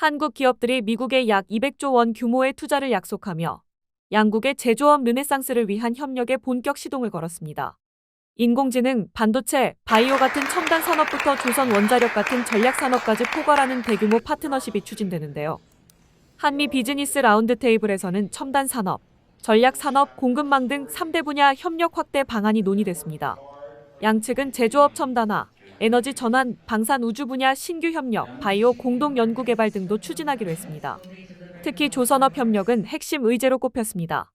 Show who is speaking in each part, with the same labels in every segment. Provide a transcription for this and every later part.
Speaker 1: 한국 기업들이 미국에 약 200조 원 규모의 투자를 약속하며 양국의 제조업 르네상스를 위한 협력에 본격 시동을 걸었습니다. 인공지능, 반도체, 바이오 같은 첨단 산업부터 조선 원자력 같은 전략 산업까지 포괄하는 대규모 파트너십이 추진되는데요. 한미 비즈니스 라운드 테이블에서는 첨단 산업, 전략 산업, 공급망 등 3대 분야 협력 확대 방안이 논의됐습니다. 양측은 제조업 첨단화, 에너지 전환, 방산 우주 분야 신규 협력, 바이오 공동 연구 개발 등도 추진하기로 했습니다. 특히 조선업 협력은 핵심 의제로 꼽혔습니다.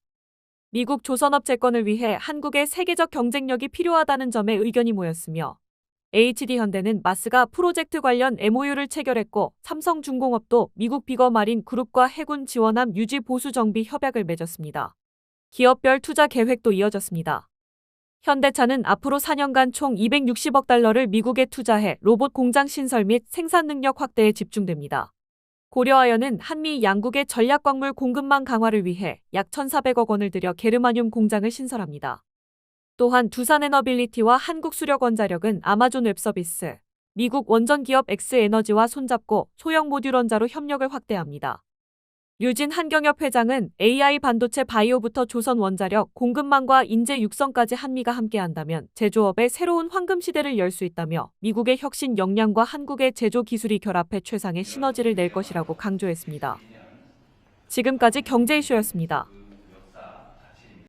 Speaker 1: 미국 조선업 재건을 위해 한국의 세계적 경쟁력이 필요하다는 점에 의견이 모였으며 HD 현대는 마스가 프로젝트 관련 MOU를 체결했고 삼성중공업도 미국 비거 마린 그룹과 해군 지원함 유지 보수 정비 협약을 맺었습니다. 기업별 투자 계획도 이어졌습니다. 현대차는 앞으로 4년간 총 260억 달러를 미국에 투자해 로봇 공장 신설 및 생산 능력 확대에 집중됩니다. 고려하여는 한미 양국의 전략광물 공급망 강화를 위해 약 1,400억 원을 들여 게르마늄 공장을 신설합니다. 또한 두산에너빌리티와 한국수력원자력은 아마존 웹서비스, 미국 원전 기업 엑스에너지와 손잡고 소형 모듈 원자로 협력을 확대합니다. 류진 한경협 회장은 AI 반도체 바이오부터 조선 원자력 공급망과 인재 육성까지 한미가 함께한다면 제조업의 새로운 황금 시대를 열 수 있다며 미국의 혁신 역량과 한국의 제조 기술이 결합해 최상의 시너지를 낼 것이라고 강조했습니다. 지금까지 경제 이슈였습니다.